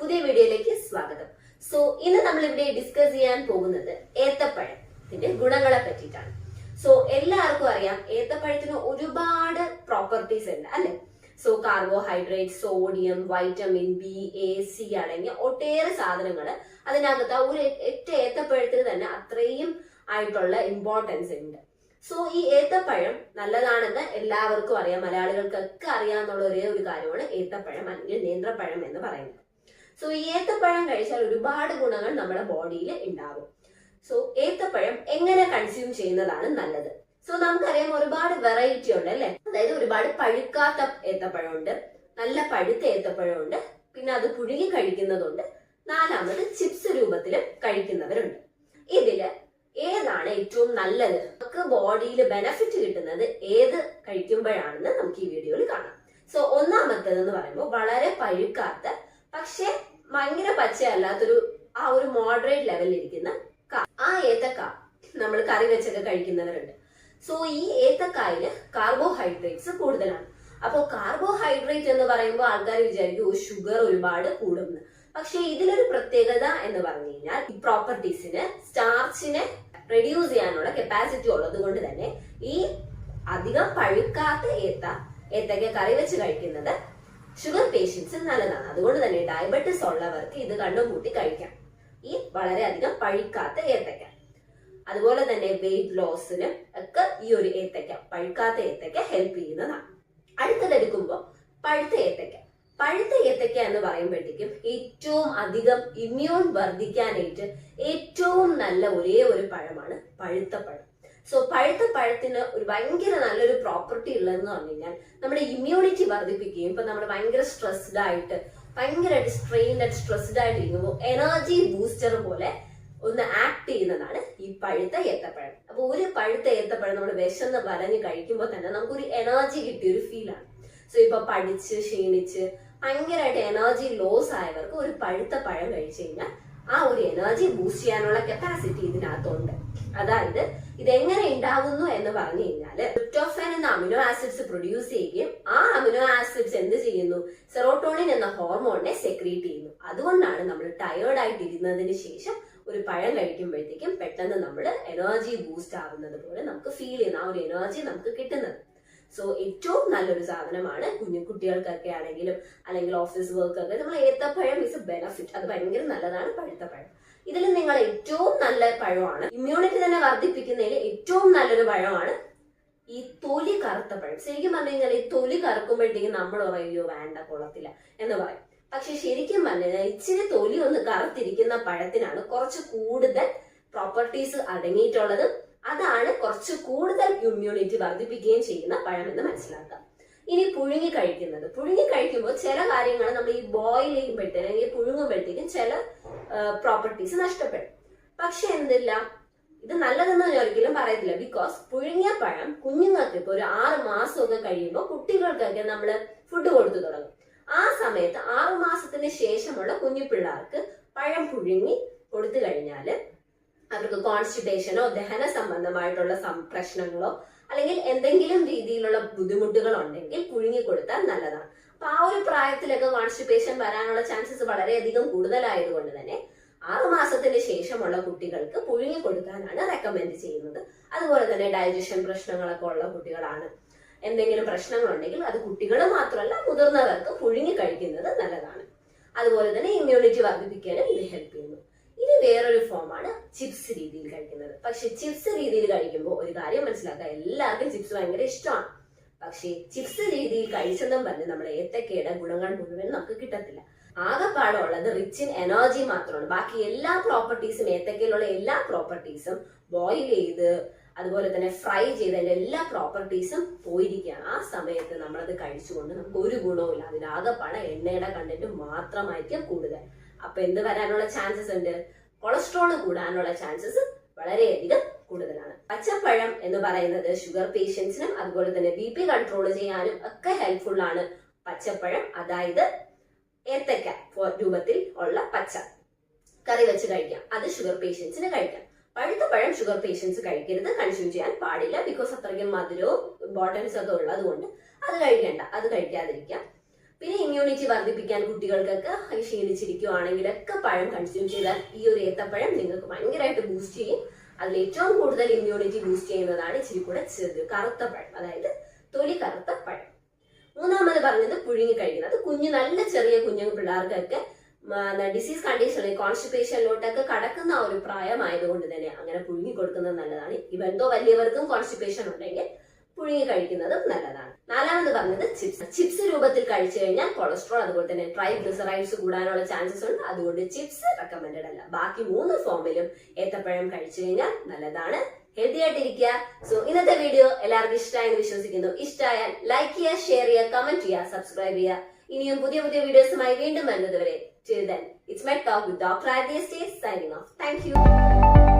പുതിയ വീഡിയോയിലേക്ക് സ്വാഗതം. സോ ഇന്ന് നമ്മൾ ഇവിടെ ഡിസ്കസ് ചെയ്യാൻ പോകുന്നത് ഏത്തപ്പഴത്തിന്റെ ഗുണങ്ങളെ പറ്റിയിട്ടാണ്. സോ എല്ലാവർക്കും അറിയാം ഏത്തപ്പഴത്തിന് ഒരുപാട് പ്രോപ്പർട്ടീസ് ഉണ്ട് അല്ലെ? So carbohydrate sodium vitamin B A C അടങ്ങിയ ഒട്ടേറെ സാധനങ്ങൾ അതിനകത്ത് ഒരു ഒറ്റ ഏത്തപ്പഴത്തിന് തന്നെ അത്രയും ആയിട്ടുള്ള ഇമ്പോർട്ടൻസ് ഉണ്ട്. സോ ഈ ഏത്തപ്പഴം നല്ലതാണെന്ന് എല്ലാവർക്കും അറിയാം. മലയാളികൾക്കൊക്കെ അറിയാമെന്നുള്ള ഒരേ ഒരു കാര്യമാണ് ഏത്തപ്പഴം അല്ലെങ്കിൽ നേന്ത്രപ്പഴം എന്ന് പറയുന്നത്. സോ ഈ ഏത്തപ്പഴം കഴിച്ചാൽ ഒരുപാട് ഗുണങ്ങൾ നമ്മുടെ ബോഡിയിൽ ഉണ്ടാവും സോ ഏത്തപ്പഴം എങ്ങനെ കൺസ്യൂം ചെയ്യുന്നതാണ് നല്ലത്. സോ നമുക്കറിയാം ഒരുപാട് വെറൈറ്റി ഉണ്ട് അല്ലെ? അതായത് ഒരുപാട് പഴുക്കാത്ത ഏത്തപ്പഴം ഉണ്ട് നല്ല പഴുത്ത ഏത്തപ്പഴം ഉണ്ട് പിന്നെ അത് പുഴുങ്ങി കഴിക്കുന്നതുണ്ട്. നാലാമത് ചിപ്സ് രൂപത്തിൽ കഴിക്കുന്നവരുണ്ട്. ഇതിൽ ഏതാണ് ഏറ്റവും നല്ലത്? നമുക്ക് ബോഡിയിൽ ബെനഫിറ്റ് കിട്ടുന്നത് ഏത് കഴിക്കുമ്പോഴാണെന്ന് നമുക്ക് ഈ വീഡിയോയിൽ കാണാം. സോ ഒന്നാമത്തേത് എന്ന് പറയുമ്പോൾ വളരെ പഴുക്കാത്ത പക്ഷെ ഭയങ്കര പച്ചയല്ലാത്തൊരു ആ ഒരു മോഡറേറ്റ് ലെവലിൽ ഇരിക്കുന്ന കാ ആ ഏത്തക്ക നമ്മൾ കറി വെച്ചൊക്കെ കഴിക്കുന്നവരുണ്ട്. സോ ഈ ഏത്തക്കായിൽ കാർബോഹൈഡ്രേറ്റ്സ് കൂടുതലാണ്. അപ്പോൾ കാർബോഹൈഡ്രേറ്റ് എന്ന് പറയുമ്പോൾ ആൾക്കാർ വിചാരിക്കും "ഓ, ഷുഗർ ഒരുപാട് കൂടുമെന്ന് പക്ഷെ ഇതിലൊരു പ്രത്യേകത എന്ന് പറഞ്ഞു കഴിഞ്ഞാൽ ഈ പ്രോപ്പർട്ടീസിന് സ്റ്റാർച്ചിനെ റെഡ്യൂസ് ചെയ്യാനുള്ള കപ്പാസിറ്റി ഉള്ളത് കൊണ്ട് തന്നെ ഈ അധികം പഴുക്കാത്ത ഏത്ത ഏത്തക്ക കറി വെച്ച് കഴിക്കുന്നത് ഷുഗർ പേഷ്യൻസ് നല്ലതാണ്. അതുകൊണ്ട് തന്നെ ഡയബറ്റിസ് ഉള്ളവർക്ക് ഇത് കണ്ടും കൂട്ടി കഴിക്കാം. ഈ വളരെയധികം പഴുക്കാത്ത ഏത്തക്ക അതുപോലെ തന്നെ വെയിറ്റ് ലോസിന് ഒക്കെ ഈ ഒരു ഏത്തക്ക പഴുക്കാത്ത ഏത്തക്ക ഹെൽപ്പ് ചെയ്യുന്നതാണ്. അടുത്തതെടുക്കുമ്പോൾ പഴുത്ത ഏത്തക്ക പഴുത്ത ഏത്തക്ക എന്ന് പറയുമ്പോഴത്തേക്കും ഏറ്റവും അധികം ഇമ്മ്യൂൺ വർദ്ധിക്കാനായിട്ട് ഏറ്റവും നല്ല ഒരേ ഒരു പഴമാണ് പഴുത്ത പഴം. സോ പഴുത്ത പഴത്തിന് ഒരു ഭയങ്കര നല്ലൊരു പ്രോപ്പർട്ടി ഉള്ളതെന്ന് പറഞ്ഞു കഴിഞ്ഞാൽ നമ്മുടെ ഇമ്മ്യൂണിറ്റി വർദ്ധിപ്പിക്കുകയും ഇപ്പൊ നമ്മൾ ഭയങ്കര സ്ട്രെസ്ഡ് ആയിട്ട് ഭയങ്കരമായിട്ട് സ്ട്രെയിൻഡ് ആയിട്ട് സ്ട്രെസ്ഡ് ആയിട്ട് ഇരിക്കുമ്പോൾ എനർജി ബൂസ്റ്റർ പോലെ ഒന്ന് ആക്ട് ചെയ്യുന്നതാണ് ഈ പഴുത്ത ഏത്തപ്പഴം. അപ്പൊ ഒരു പഴുത്ത ഏത്തപ്പഴം നമ്മൾ വിശന്ന് വലഞ്ഞ് കഴിക്കുമ്പോൾ തന്നെ നമുക്കൊരു എനർജി കിട്ടിയ ഒരു ഫീലാണ് സോ ഇപ്പൊ പഠിച്ച് ക്ഷീണിച്ച് ഭയങ്കരമായിട്ട് എനർജി ലോസ് ആയവർക്ക് ഒരു പഴുത്ത പഴം കഴിച്ചു കഴിഞ്ഞാൽ ആ ഒരു എനർജി ബൂസ്റ്റ് ചെയ്യാനുള്ള കപ്പാസിറ്റി ഇതിനകത്തുണ്ട്. അതായത് ഇതെങ്ങനെ ഉണ്ടാകുന്നു എന്ന് പറഞ്ഞു കഴിഞ്ഞാൽ ട്രിപ്റ്റോഫാൻ എന്ന അമിനോ ആസിഡ്സ് പ്രൊഡ്യൂസ് ചെയ്യുകയും ആ അമിനോ ആസിഡ്സ് എന്ത് ചെയ്യുന്നു? സെറോട്ടോണിൻ എന്ന ഹോർമോണിനെ സെക്രീറ്റ് ചെയ്യുന്നു. അതുകൊണ്ടാണ് നമ്മൾ ടയേർഡ് ആയിട്ട് ഇരുന്നതിന് ശേഷം ഒരു പഴം കഴിക്കുമ്പോഴത്തേക്കും പെട്ടെന്ന് നമ്മൾ എനർജി ബൂസ്റ്റ് ആവുന്നത് പോലെ നമുക്ക് ഫീൽ ചെയ്യുന്ന ആ ഒരു എനർജി നമുക്ക് കിട്ടുന്നത്. സോ ഏറ്റവും നല്ലൊരു സാധനമാണ് കുഞ്ഞു കുട്ടികൾക്കൊക്കെ ആണെങ്കിലും അല്ലെങ്കിൽ ഓഫീസ് വർക്ക് ഒക്കെ നമ്മൾ ഏത്തപ്പഴം ഇസ് എ ബെനഫിറ്റ് അത് ഭയങ്കര നല്ലതാണ് പഴുത്ത പഴം ഇതിൽ നിങ്ങൾ ഏറ്റവും നല്ല പഴമാണ്. ഇമ്മ്യൂണിറ്റി തന്നെ വർദ്ധിപ്പിക്കുന്നതിൽ ഏറ്റവും നല്ലൊരു പഴമാണ് ഈ തൊലി കറുത്ത പഴം. ശരിക്കും പറഞ്ഞു കഴിഞ്ഞാൽ ഈ തൊലി കറുക്കുമ്പോഴത്തേക്കും നമ്മൾ പറയോ വേണ്ട കൊള്ളത്തില്ല എന്ന് പറയും. പക്ഷെ ശരിക്കും പറഞ്ഞു കഴിഞ്ഞാൽ ഇച്ചിരി തൊലി ഒന്ന് കറുത്തിരിക്കുന്ന പഴത്തിനാണ് കുറച്ച് കൂടുതൽ പ്രോപ്പർട്ടീസ് അടങ്ങിയിട്ടുള്ളത്. അതാണ് കുറച്ച് കൂടുതൽ ഇമ്മ്യൂണിറ്റി വർദ്ധിപ്പിക്കുകയും ചെയ്യുന്ന പഴം എന്ന് മനസ്സിലാക്കുക. ഇനി പുഴുങ്ങി കഴിക്കുന്നത്. പുഴുങ്ങി കഴിക്കുമ്പോൾ ചില കാര്യങ്ങൾ നമ്മൾ ഈ ബോയിൽ ചെയ്യുമ്പോഴത്തേനും അല്ലെങ്കിൽ പുഴുങ്ങുമ്പോഴത്തേക്കും ചില പ്രോപ്പർട്ടീസ് നഷ്ടപ്പെടും. പക്ഷെ എന്തില്ല? ഇത് നല്ലതെന്ന് ഞാൻ ഒരിക്കലും പറയത്തില്ല. ബിക്കോസ് പുഴുങ്ങിയ പഴം കുഞ്ഞുങ്ങൾക്ക് ഇപ്പൊ ഒരു ആറ് മാസമൊക്കെ കഴിയുമ്പോൾ കുട്ടികൾക്കൊക്കെ നമ്മൾ ഫുഡ് കൊടുത്തു തുടങ്ങും. ആ സമയത്ത് ആറു മാസത്തിന് ശേഷമുള്ള കുഞ്ഞു പിള്ളേർക്ക് പഴം പുഴുങ്ങി കൊടുത്തു കഴിഞ്ഞാൽ അവർക്ക് കോൺസ്റ്റിപ്പേഷനോ ദഹന സംബന്ധമായിട്ടുള്ള പ്രശ്നങ്ങളോ അല്ലെങ്കിൽ എന്തെങ്കിലും രീതിയിലുള്ള ബുദ്ധിമുട്ടുകൾ ഉണ്ടെങ്കിൽ പുഴുങ്ങി കൊടുത്താൽ നല്ലതാണ്. അപ്പൊ ആ ഒരു പ്രായത്തിലൊക്കെ കോൺസ്റ്റിപ്പേഷൻ വരാനുള്ള ചാൻസസ് വളരെയധികം കൂടുതലായതുകൊണ്ട് തന്നെ ആറു മാസത്തിന് ശേഷമുള്ള കുട്ടികൾക്ക് പുഴുങ്ങി കൊടുക്കാനാണ് റെക്കമെൻഡ് ചെയ്യുന്നത്. അതുപോലെ തന്നെ ഡൈജഷൻ പ്രശ്നങ്ങളൊക്കെ ഉള്ള കുട്ടികളാണ്. എന്തെങ്കിലും പ്രശ്നങ്ങളുണ്ടെങ്കിൽ അത് കുട്ടികൾ മാത്രമല്ല മുതിർന്നവർക്ക് പുഴുങ്ങി കഴിക്കുന്നത് നല്ലതാണ്. അതുപോലെ തന്നെ ഇമ്മ്യൂണിറ്റി വർദ്ധിപ്പിക്കാനും ഇത് ഹെൽപ്പ് ചെയ്യുന്നു. ഇനി വേറൊരു ഫോമാണ് ചിപ്സ് രീതിയിൽ കഴിക്കുന്നത്. പക്ഷെ ചിപ്സ് രീതിയിൽ കഴിക്കുമ്പോൾ ഒരു കാര്യം മനസ്സിലാക്കുക എല്ലാവർക്കും ചിപ്സ് ഭയങ്കര ഇഷ്ടമാണ്. പക്ഷേ ചിപ്സ് രീതിയിൽ കഴിച്ചെന്നും പറഞ്ഞ് നമ്മുടെ ഏത്തക്കയുടെ ഗുണങ്ങൾ മുഴുവൻ നമുക്ക് കിട്ടത്തില്ല. ആകെപ്പാടുള്ളത് റിച്ച് ഇൻ എനർജി മാത്രമാണ്. ബാക്കി എല്ലാ പ്രോപ്പർട്ടീസും ഏത്തക്കയിലുള്ള എല്ലാ പ്രോപ്പർട്ടീസും ബോയിൽ ചെയ്ത് അതുപോലെ തന്നെ ഫ്രൈ ചെയ്തതിന്റെ എല്ലാ പ്രോപ്പർട്ടീസും പോയിരിക്കുകയാണ് ആ സമയത്ത് നമ്മളത് കഴിച്ചുകൊണ്ട് നമുക്ക് ഒരു ഗുണവും ഇല്ല അതിലാകെപ്പാടെ എണ്ണയുടെ കണ്ടന്റ് മാത്രമായിരിക്കും കൂടുതൽ. അപ്പൊ എന്ത് വരാനുള്ള ചാൻസസ് ഉണ്ട്? കൊളസ്ട്രോൾ കൂടാനുള്ള ചാൻസസ് വളരെയധികം കൂടുതലാണ്. പച്ചപ്പഴം എന്ന് പറയുന്നത് ഷുഗർ പേഷ്യൻസിനും അതുപോലെ തന്നെ ബി പി കൺട്രോൾ ചെയ്യാനും ഒക്കെ ഹെൽപ്ഫുൾ ആണ് പച്ചപ്പഴം. അതായത് ഏത്തക്ക രൂപത്തിൽ ഉള്ള പച്ച. കറി വെച്ച് കഴിക്കാം. അത് ഷുഗർ പേഷ്യൻസിന് കഴിക്കാം. പഴുത്ത പഴം ഷുഗർ പേഷ്യൻസ് കഴിക്കരുത്. കൺസ്യൂം ചെയ്യാൻ പാടില്ല. ബിക്കോസ് അത്രയ്ക്കും മധുരവും ഇമ്പോർട്ടൻസ് ഒക്കെ ഉള്ളത് കൊണ്ട് അത് കഴിക്കേണ്ട. അത് കഴിക്കാതിരിക്കാം. പിന്നെ ഇമ്മ്യൂണിറ്റി വർദ്ധിപ്പിക്കാൻ കുട്ടികൾക്കൊക്കെ ക്ഷീണിച്ചിരിക്കുകയാണെങ്കിലൊക്കെ പഴം കൺസ്യൂം ചെയ്താൽ ഈ ഒരു ഏത്തപ്പഴം നിങ്ങൾക്ക് ഭയങ്കരമായിട്ട് ബൂസ്റ്റ് ചെയ്യും. അതിൽ ഏറ്റവും കൂടുതൽ ഇമ്മ്യൂണിറ്റി ബൂസ്റ്റ് ചെയ്യുന്നതാണ് ഇച്ചിരി കൂടെ ചെറുത് കറുത്ത പഴം അതായത് തൊലി കറുത്ത പഴം. മൂന്നാമത് പറഞ്ഞത് പുഴുങ്ങി കഴിക്കുന്നത്. കുഞ്ഞു നല്ല ചെറിയ കുഞ്ഞു പിള്ളേർക്കൊക്കെ ഡിസീസ് കണ്ടീഷനിൽ കോൺസ്റ്റിപ്പേഷനിലോട്ടൊക്കെ കടക്കുന്ന ഒരു പ്രായമായതുകൊണ്ട് തന്നെ അങ്ങനെ പുഴുങ്ങി കൊടുക്കുന്നത് നല്ലതാണ്. ഇവന്തോ വലിയവർക്കും കോൺസ്റ്റിപ്പേഷൻ ഉണ്ടെങ്കിൽ പുഴുങ്ങി കഴിക്കുന്നതും നല്ലതാണ്. നാലാമത് പറഞ്ഞത് ചിപ്സ്. ചിപ്സ് രൂപത്തിൽ കഴിച്ചു കഴിഞ്ഞാൽ കൊളസ്ട്രോൾ അതുപോലെ തന്നെ ട്രൈഗ്ലിസറൈഡ്സ് കൂടാനുള്ള ചാൻസസ് ഉണ്ട്. അതുകൊണ്ട് ചിപ്സ് റെക്കമെൻഡ് അല്ല. ബാക്കി മൂന്ന് ഫോമിലും ഏത്തപ്പഴം കഴിച്ചു കഴിഞ്ഞാൽ നല്ലതാണ്. ഹെൽത്തി ആയിട്ടിരിക്കുക. സോ ഇന്നത്തെ വീഡിയോ എല്ലാവർക്കും ഇഷ്ടമായെന്ന് വിശ്വസിക്കുന്നു. ഇഷ്ടമായാൽ ലൈക്ക് ചെയ്യുക ഷെയർ ചെയ്യുക കമന്റ് ചെയ്യുക സബ്സ്ക്രൈബ് ചെയ്യുക. ഇനിയും പുതിയ പുതിയ വീഡിയോസുമായി വീണ്ടും വരുന്നതുവരെ വരെ it's my talk with doctor Adya signing off thank you